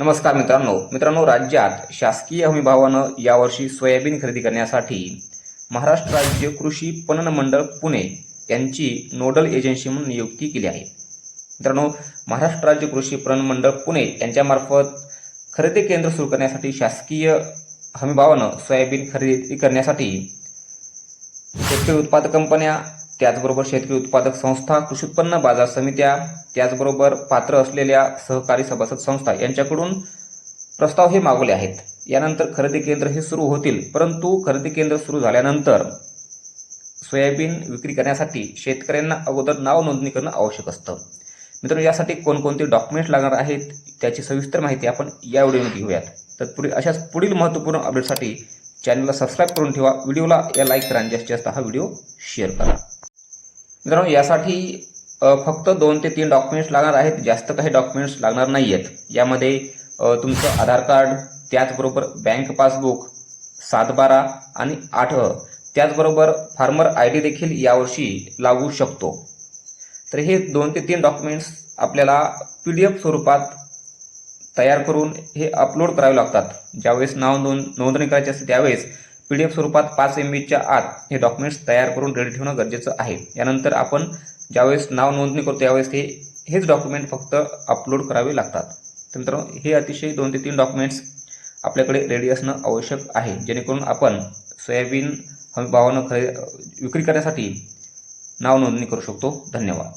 नमस्कार मित्रांनो. मित्रांनो राज्यात शासकीय हमीभावानं यावर्षी सोयाबीन खरेदी करण्यासाठी महाराष्ट्र राज्य कृषी पणन मंडळ पुणे यांची नोडल एजन्सी म्हणून नियुक्ती केली आहे. मित्रांनो महाराष्ट्र राज्य कृषी पणन मंडळ पुणे यांच्यामार्फत खरेदी केंद्र सुरू करण्यासाठी शासकीय हमीभावानं सोयाबीन खरेदी करण्यासाठी शेतकरी उत्पादक कंपन्या त्याचबरोबर शेतकरी उत्पादक संस्था कृषी उत्पन्न बाजार समित्या त्याचबरोबर पात्र असलेल्या सहकारी सभासद संस्था यांच्याकडून प्रस्ताव हे मागवले आहेत. यानंतर खरेदी केंद्र हे सुरू होतील परंतु खरेदी केंद्र सुरू झाल्यानंतर सोयाबीन विक्री करण्यासाठी शेतकऱ्यांना अगोदर नाव नोंदणी करणं आवश्यक असतं. मित्रांनो यासाठी कोणकोणते डॉक्युमेंट्स लागणार आहेत त्याची सविस्तर माहिती आपण या व्हिडिओमध्ये घेऊयात. तत्पूर्वी अशाच पुढील महत्त्वपूर्ण अपडेटसाठी चॅनलला सबस्क्राईब करून ठेवा. व्हिडिओला या लाईक करा आणि जास्तीत जास्त हा व्हिडिओ शेअर करा. मित्रांनो यासाठी फक्त दोन ते तीन डॉक्युमेंट्स लागणार आहेत. जास्त काही डॉक्युमेंट्स लागणार नाही आहेत यामध्ये तुमचं आधार कार्ड त्याचबरोबर बँक पासबुक सात बारा आणि आठ. त्याचबरोबर फार्मर आय डी देखील यावर्षी लागू शकतो. तर हे दोन ते तीन डॉक्युमेंट्स आपल्याला पी डी एफ स्वरूपात तयार करून हे अपलोड करावे लागतात. ज्यावेळेस नाव नोंद नोंदणी करायची असते त्यावेळेस पी डी एफ स्वरूपात पाच एम बीच्या आत हे डॉक्युमेंट्स तयार करून रेडी ठेवणं गरजेचं आहे. यानंतर आपण ज्यावेळेस नाव नोंदणी करतो त्यावेळेस हे हेच डॉक्युमेंट फक्त अपलोड करावे लागतात. तर मित्रांनो हे अतिशय दोन ते तीन डॉक्युमेंट्स आपल्याकडे रेडी असणं आवश्यक आहे. जेणेकरून आपण सोयाबीन हमी भावानं खरे विक्री करण्यासाठी नाव नोंदणी करू शकतो. धन्यवाद.